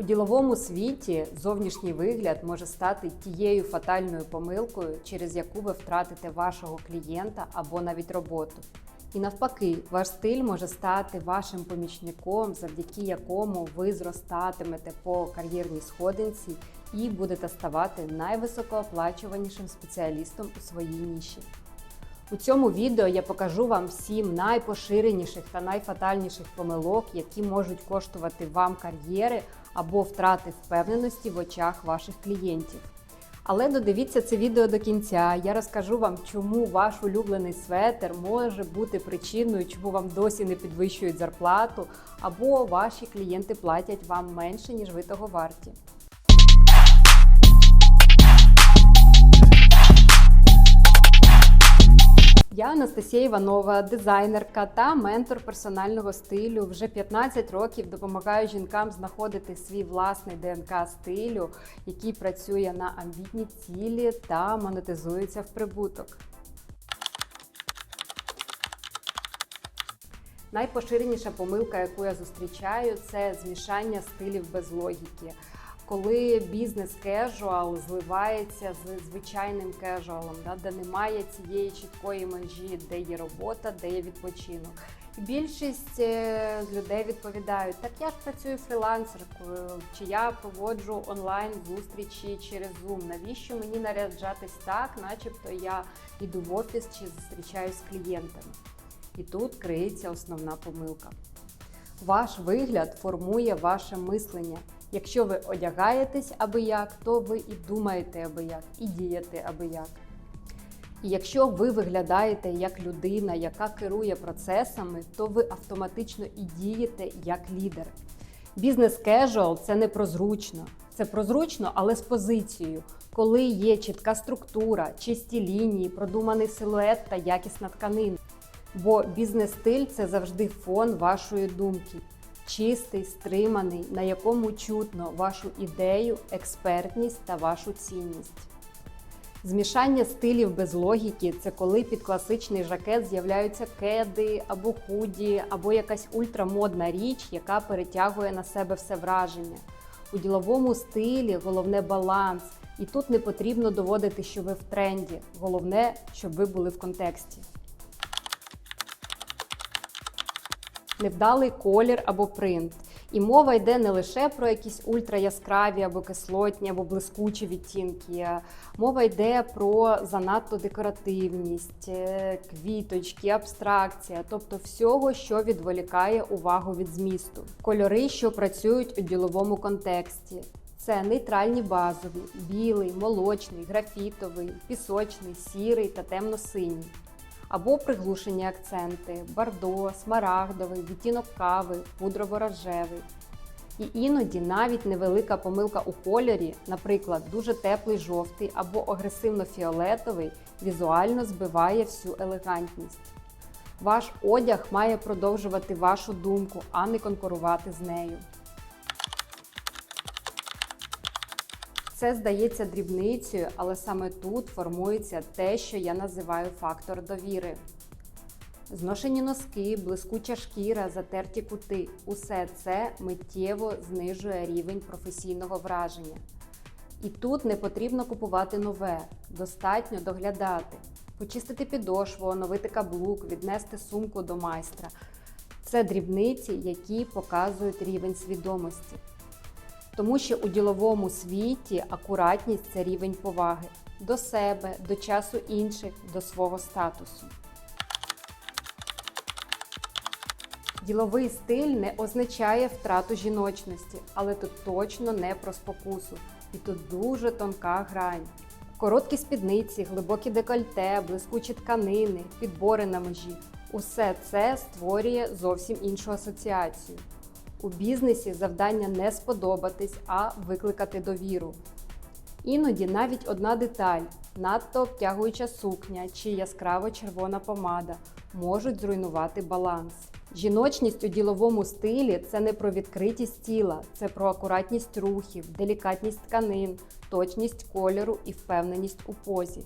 У діловому світі зовнішній вигляд може стати тією фатальною помилкою, через яку ви втратите вашого клієнта або навіть роботу. І навпаки, ваш стиль може стати вашим помічником, завдяки якому ви зростатимете по кар'єрній сходинці і будете ставати найвисокооплачуванішим спеціалістом у своїй ніші. У цьому відео я покажу вам сім найпоширеніших та найфатальніших помилок, які можуть коштувати вам кар'єри або втрати впевненості в очах ваших клієнтів. Але додивіться це відео до кінця. Я розкажу вам, чому ваш улюблений светер може бути причиною, чому вам досі не підвищують зарплату, або ваші клієнти платять вам менше, ніж ви того варті. Я Анастасія Іванова, дизайнерка та ментор персонального стилю. Вже 15 років допомагаю жінкам знаходити свій власний ДНК стилю, який працює на амбітні цілі та монетизується в прибуток. Найпоширеніша помилка, яку я зустрічаю, це змішання стилів без логіки. Коли бізнес кежуал зливається з звичайним кежуалом, да, де немає цієї чіткої межі, де є робота, де є відпочинок. І більшість е, людей відповідають: так я ж працюю фрілансеркою, чи я проводжу онлайн зустрічі через Zoom. Навіщо мені наряджатись так, начебто я йду в офіс чи зустрічаюсь з клієнтами? І тут криється основна помилка. Ваш вигляд формує ваше мислення. Якщо ви одягаєтесь аби як, то ви і думаєте аби як, і дієте аби як. І якщо ви виглядаєте як людина, яка керує процесами, то ви автоматично і дієте як лідер. Бізнес кежуал це не про зручно. Це про зручно, але з позицією, коли є чітка структура, чисті лінії, продуманий силует та якісна тканина. Бо бізнес-стиль це завжди фон вашої думки чистий, стриманий, на якому чутно вашу ідею, експертність та вашу цінність. Змішання стилів без логіки це коли під класичний жакет з'являються кеди або худі, або якась ультрамодна річ, яка перетягує на себе все враження. У діловому стилі головне баланс, і тут не потрібно доводити, що ви в тренді. Головне, щоб ви були в контексті. Невдалий колір або принт. І мова йде не лише про якісь ультра-яскраві або кислотні, або блискучі відтінки. Мова йде про занадто декоративність, е, квіточки, абстракція, тобто всього, що відволікає увагу від змісту. Кольори, що працюють у діловому контексті. Це нейтральні базові, білий, молочний, графітовий, пісочний, сірий та темно-синій або приглушені акценти, бардо, смарагдовий, відтінок кави, пудрово-рожевий. І іноді навіть невелика помилка у кольорі, наприклад, дуже теплий жовтий або агресивно-фіолетовий, візуально збиває всю елегантність. Ваш одяг має продовжувати вашу думку, а не конкурувати з нею. Це здається дрібницею, але саме тут формується те, що я називаю фактор довіри. Зношені носки, блискуча шкіра, затерті кути усе це миттєво знижує рівень професійного враження. І тут не потрібно купувати нове, достатньо доглядати, почистити підошву, оновити каблук, віднести сумку до майстра. Це дрібниці, які показують рівень свідомості. Тому що у діловому світі акуратність це рівень поваги до себе, до часу інших, до свого статусу. Діловий стиль не означає втрату жіночності, але тут точно не про спокусу. І тут дуже тонка грань. Короткі спідниці, глибокі декольте, блискучі тканини, підбори на межі усе це створює зовсім іншу асоціацію. У бізнесі завдання не сподобатись, а викликати довіру. Іноді навіть одна деталь, надто обтягуюча сукня чи яскраво червона помада можуть зруйнувати баланс. Жіночність у діловому стилі це не про відкритість тіла, це про акуратність рухів, делікатність тканин, точність кольору і впевненість у позі.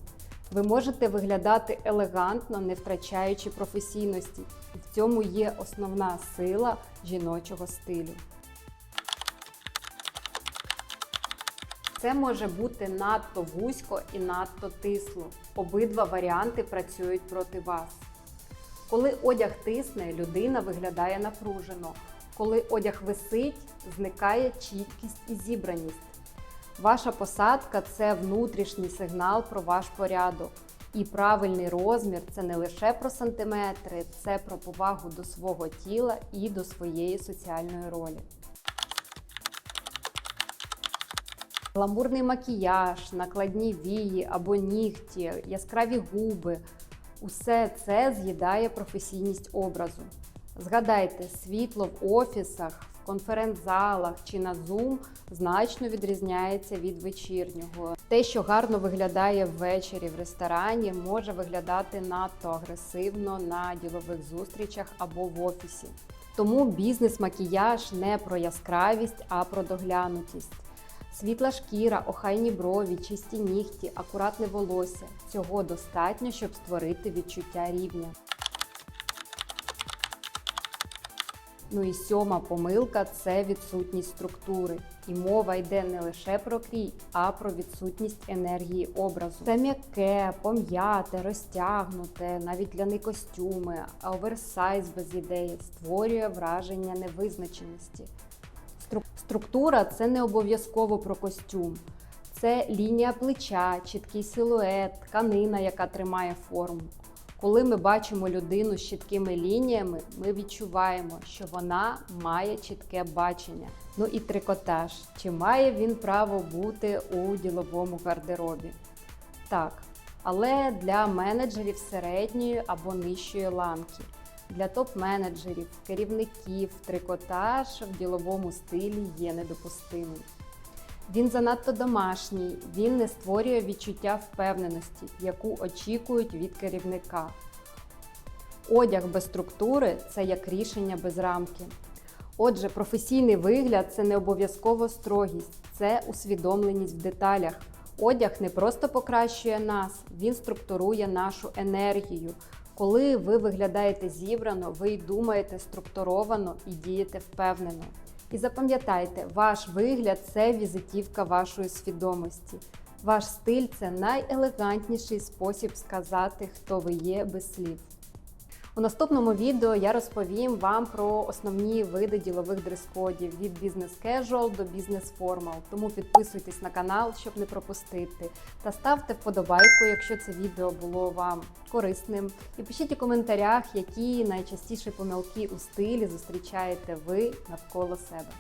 Ви можете виглядати елегантно, не втрачаючи професійності, в цьому є основна сила жіночого стилю. Це може бути надто вузько і надто тисло. Обидва варіанти працюють проти вас. Коли одяг тисне, людина виглядає напружено. Коли одяг висить, зникає чіткість і зібраність. Ваша посадка це внутрішній сигнал про ваш порядок. І правильний розмір це не лише про сантиметри, це про повагу до свого тіла і до своєї соціальної ролі. Гламурний макіяж, накладні вії або нігті, яскраві губи усе це з'їдає професійність образу. Згадайте, світло в офісах, конференц-залах чи на Zoom значно відрізняється від вечірнього. Те, що гарно виглядає ввечері в ресторані, може виглядати надто агресивно на ділових зустрічах або в офісі. Тому бізнес-макіяж не про яскравість, а про доглянутість. Світла шкіра, охайні брові, чисті нігті, акуратне волосся цього достатньо, щоб створити відчуття рівня. Ну і сьома помилка це відсутність структури. І мова йде не лише про крій, а про відсутність енергії образу. Це м'яке, пом'яте, розтягнуте, навіть ляні костюми, а оверсайз без ідеї створює враження невизначеності. Структура це не обов'язково про костюм. Це лінія плеча, чіткий силует, тканина, яка тримає форму. Коли ми бачимо людину з чіткими лініями, ми відчуваємо, що вона має чітке бачення. Ну і трикотаж. Чи має він право бути у діловому гардеробі? Так, але для менеджерів середньої або нижчої ланки. Для топ-менеджерів, керівників, трикотаж в діловому стилі є недопустимим. Він занадто домашній, він не створює відчуття впевненості, яку очікують від керівника. Одяг без структури це як рішення без рамки. Отже, професійний вигляд це не обов'язково строгість, це усвідомленість в деталях. Одяг не просто покращує нас, він структурує нашу енергію. Коли ви виглядаєте зібрано, ви й думаєте структуровано і дієте впевнено. І запам'ятайте, ваш вигляд це візитівка вашої свідомості. Ваш стиль це найелегантніший спосіб сказати, хто ви є без слів. У наступному відео я розповім вам про основні види ділових дрес-кодів від бізнес кежуал до бізнес формал. Тому підписуйтесь на канал, щоб не пропустити. Та ставте вподобайку, якщо це відео було вам корисним. І пишіть у коментарях, які найчастіші помилки у стилі зустрічаєте ви навколо себе.